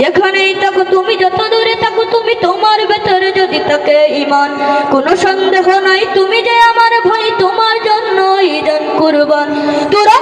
যেখানেই থাকো তুমি যত দূরে থাকো তুমি তোমার ভেতরে যদি থাকে ইমান কোনো সন্দেহ নাই, তুমি যে আমার ভাই, তোমার জন্য ইদান কুরবান। তোরা